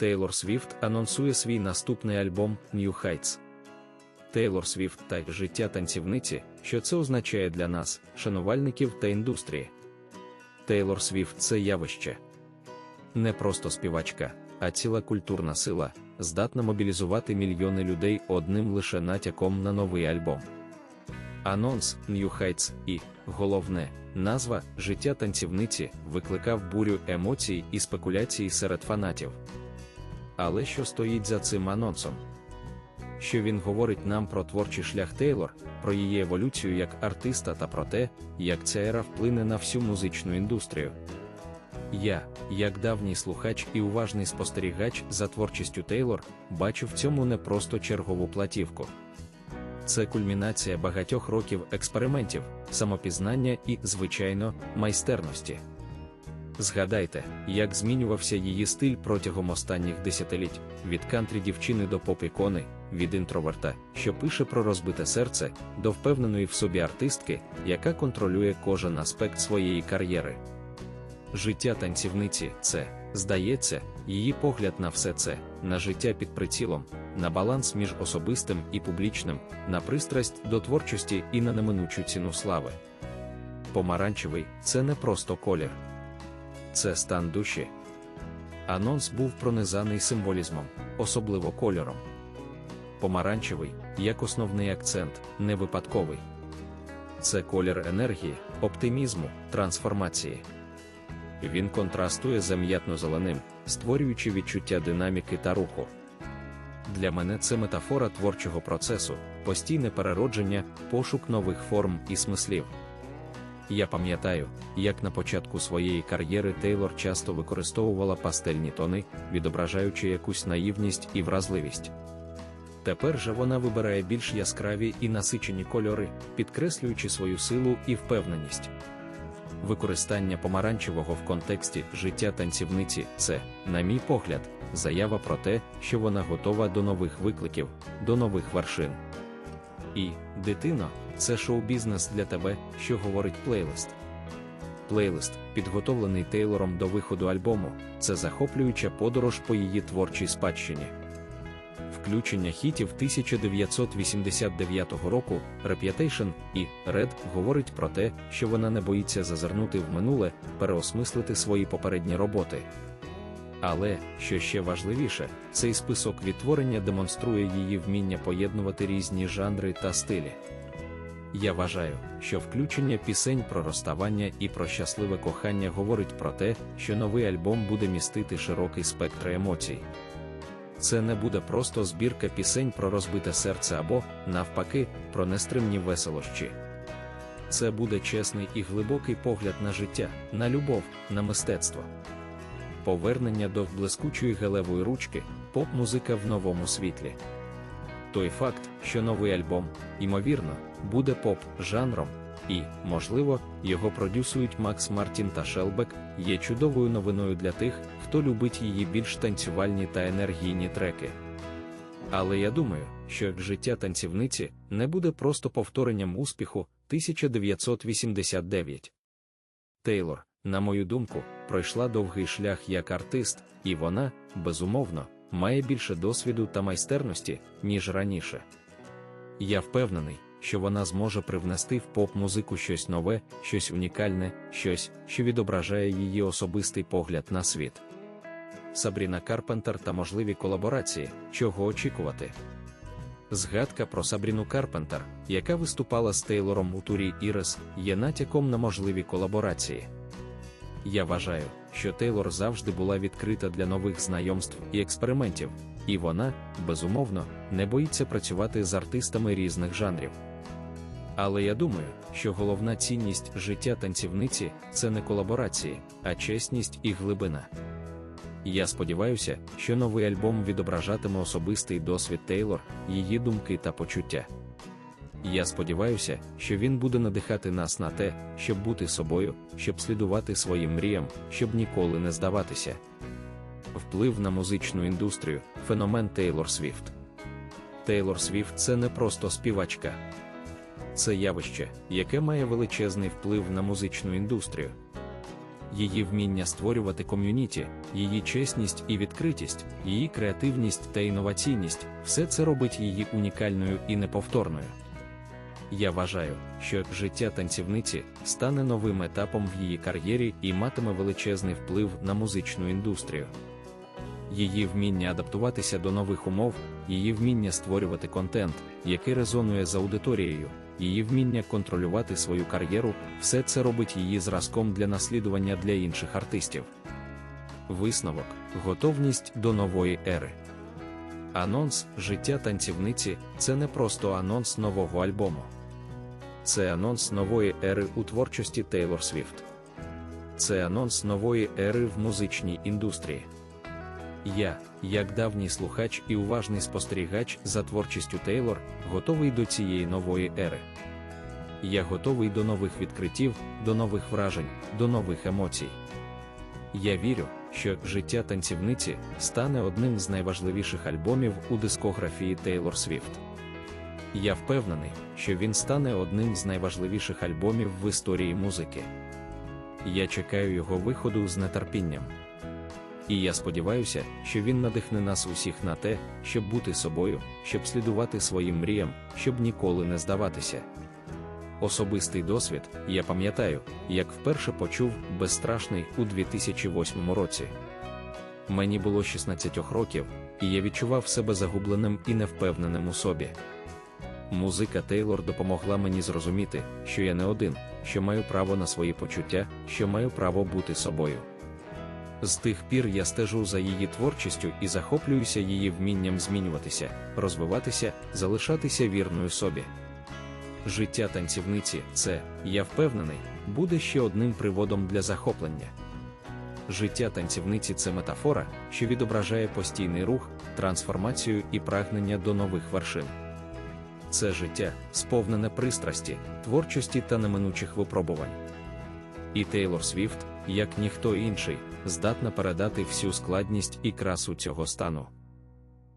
Тейлор Свіфт анонсує свій наступний альбом New Heights. Тейлор Свіфт та життя танцівниці, що це означає для нас, шанувальників та індустрії. Тейлор Свіфт це явище. Не просто співачка, а ціла культурна сила, здатна мобілізувати мільйони людей одним лише натяком на новий альбом. Анонс New Heights і, головне, назва Життя танцівниці викликав бурю емоцій і спекуляцій серед фанатів. Але що стоїть за цим анонсом? Що він говорить нам про творчий шлях Тейлор, про її еволюцію як артиста та про те, як ця ера вплине на всю музичну індустрію. Я, як давній слухач і уважний спостерігач за творчістю Тейлор, бачу в цьому не просто чергову платівку. Це кульмінація багатьох років експериментів, самопізнання і, звичайно, майстерності. Згадайте, як змінювався її стиль протягом останніх десятиліть від кантрі дівчини до поп-ікони, від інтроверта, що пише про розбите серце, до впевненої в собі артистки, яка контролює кожен аспект своєї кар'єри. Життя танцівниці це, здається, її погляд на все це, на життя під прицілом, на баланс між особистим і публічним, на пристрасть до творчості і на неминучу ціну слави. Помаранчевий це не просто колір, це стан душі. Анонс був пронизаний символізмом, особливо кольором. Помаранчевий, як основний акцент, не випадковий. Це колір енергії, оптимізму, трансформації. Він контрастує з м'ятно-зеленим, створюючи відчуття динаміки та руху. Для мене це метафора творчого процесу, постійне переродження, пошук нових форм і смислів. Я пам'ятаю, як на початку своєї кар'єри Тейлор часто використовувала пастельні тони, відображаючи якусь наївність і вразливість. Тепер же вона вибирає більш яскраві і насичені кольори, підкреслюючи свою силу і впевненість. Використання помаранчевого в контексті життя танцівниці це, на мій погляд, заява про те, що вона готова до нових викликів, до нових вершин. І, дитино, це шоу-бізнес для тебе, що говорить плейлист. Плейлист, підготовлений Тейлором до виходу альбому, це захоплююча подорож по її творчій спадщині. Включення хітів 1989 року Reputation і Red говорить про те, що вона не боїться зазирнути в минуле, переосмислити свої попередні роботи. Але, що ще важливіше, цей список відтворення демонструє її вміння поєднувати різні жанри та стилі. Я вважаю, що включення пісень про розставання і про щасливе кохання говорить про те, що новий альбом буде містити широкий спектр емоцій. Це не буде просто збірка пісень про розбите серце або, навпаки, про нестримні веселощі. Це буде чесний і глибокий погляд на життя, на любов, на мистецтво. Повернення до блискучої гелевої ручки, поп-музика в новому світлі. Той факт, що новий альбом, ймовірно, буде поп-жанром, і, можливо, його продюсують Макс Мартін та Шелбек, є чудовою новиною для тих, хто любить її більш танцювальні та енергійні треки. Але я думаю, що життя танцівниці не буде просто повторенням успіху 1989. Тейлор, на мою думку, пройшла довгий шлях як артист, і вона, безумовно, має більше досвіду та майстерності, ніж раніше. Я впевнений, що вона зможе привнести в поп-музику щось нове, щось унікальне, щось, що відображає її особистий погляд на світ. Сабріна Карпентер та можливі колаборації, чого очікувати. Згадка про Сабріну Карпентер, яка виступала з Тейлором у турі Ірес, є натяком на можливі колаборації. Я вважаю, що Тейлор завжди була відкрита для нових знайомств і експериментів, і вона, безумовно, не боїться працювати з артистами різних жанрів. Але я думаю, що головна цінність життя танцівниці це не колаборації, а чесність і глибина. Я сподіваюся, що новий альбом відображатиме особистий досвід Тейлор, її думки та почуття. Я сподіваюся, що він буде надихати нас на те, щоб бути собою, щоб слідувати своїм мріям, щоб ніколи не здаватися. Вплив на музичну індустрію феномен Тейлор Свіфт. Тейлор Свіфт це не просто співачка, це явище, яке має величезний вплив на музичну індустрію. її вміння створювати ком'юніті, її чесність і відкритість, її креативність та інноваційність все це робить її унікальною і неповторною. Я вважаю, що життя танцівниці стане новим етапом в її кар'єрі і матиме величезний вплив на музичну індустрію. Її вміння адаптуватися до нових умов, її вміння створювати контент, який резонує з аудиторією, її вміння контролювати свою кар'єру, все це робить її зразком для наслідування для інших артистів. Висновок, готовність до нової ери. Анонс життя танцівниці це не просто анонс нового альбому. Це анонс нової ери у творчості Тейлор Свіфт. Це анонс нової ери в музичній індустрії. Я, як давній слухач і уважний спостерігач за творчістю Тейлор, готовий до цієї нової ери. Я готовий до нових відкриттів, до нових вражень, до нових емоцій. Я вірю, що життя танцівниці стане одним з найважливіших альбомів у дискографії Тейлор Свіфт. Я впевнений, що він стане одним з найважливіших альбомів в історії музики. Я чекаю його виходу з нетерпінням. І я сподіваюся, що він надихне нас усіх на те, щоб бути собою, щоб слідувати своїм мріям, щоб ніколи не здаватися. Особистий досвід, я пам'ятаю, як вперше почув безстрашний у 2008 році. Мені було 16 років, і я відчував себе загубленим і невпевненим у собі. Музика Тейлор допомогла мені зрозуміти, що я не один, що маю право на свої почуття, що маю право бути собою. З тих пір я стежу за її творчістю і захоплююся її вмінням змінюватися, розвиватися, залишатися вірною собі. Життя танцівниці це, я впевнений, буде ще одним приводом для захоплення. Життя танцівниці це метафора, що відображає постійний рух, трансформацію і прагнення до нових вершин. Це життя, сповнене пристрасті, творчості та неминучих випробувань. І Тейлор Свіфт, як ніхто інший, здатна передати всю складність і красу цього стану.